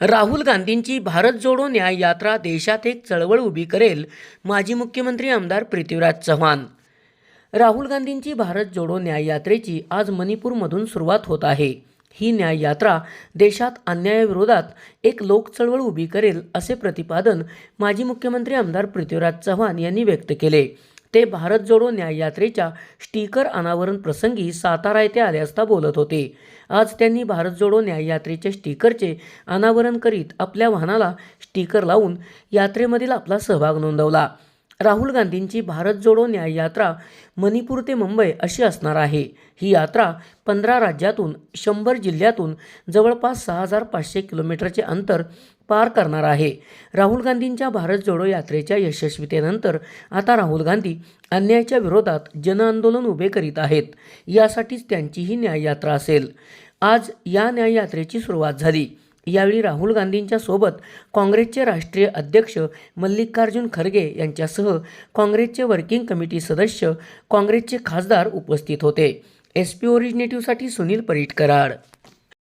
राहुल गांधींची भारत जोडो न्याय यात्रा देशात एक चळवळ उभी करेल माजी मुख्यमंत्री आमदार पृथ्वीराज चव्हाण. राहुल गांधींची भारत जोडो न्याय यात्रेची आज मणिपूरमधून सुरुवात होत आहे. ही न्याय यात्रा देशात अन्यायाविरोधात एक लोक चळवळ उभी करेल असे प्रतिपादन माजी मुख्यमंत्री आमदार पृथ्वीराज चव्हाण यांनी व्यक्त केले. ते भारत जोडो न्याययात्रेच्या स्टिकर अनावरण प्रसंगी सातारा येथे आले असता बोलत होते. आज त्यांनी भारत जोडो न्याययात्रेच्या स्टिकरचे अनावरण करीत आपल्या वाहनाला स्टिकर लावून यात्रेमधील आपला सहभाग नोंदवला. राहुल गांधींची भारत जोडो न्याय यात्रा मणिपूर ते मुंबई अशी असणार आहे. ही यात्रा पंधरा राज्यातून शंभर जिल्ह्यातून जवळपास सहा हजार पाचशे किलोमीटरचे अंतर पार करणार आहे. राहुल गांधींच्या भारत जोडो यात्रेच्या यशस्वीतेनंतर आता राहुल गांधी अन्यायाच्या विरोधात जनआंदोलन उभे करीत आहेत. यासाठीच त्यांची ही न्याययात्रा असेल. आज या न्याययात्रेची सुरुवात झाली. यावेळी राहुल गांधींच्या सोबत काँग्रेसचे राष्ट्रीय अध्यक्ष मल्लिकार्जुन खरगे यांच्यासह काँग्रेसचे वर्किंग कमिटी सदस्य काँग्रेसचे खासदार उपस्थित होते. एस पी ओरिजिनेटिव्हसाठी सुनील परीटकराड.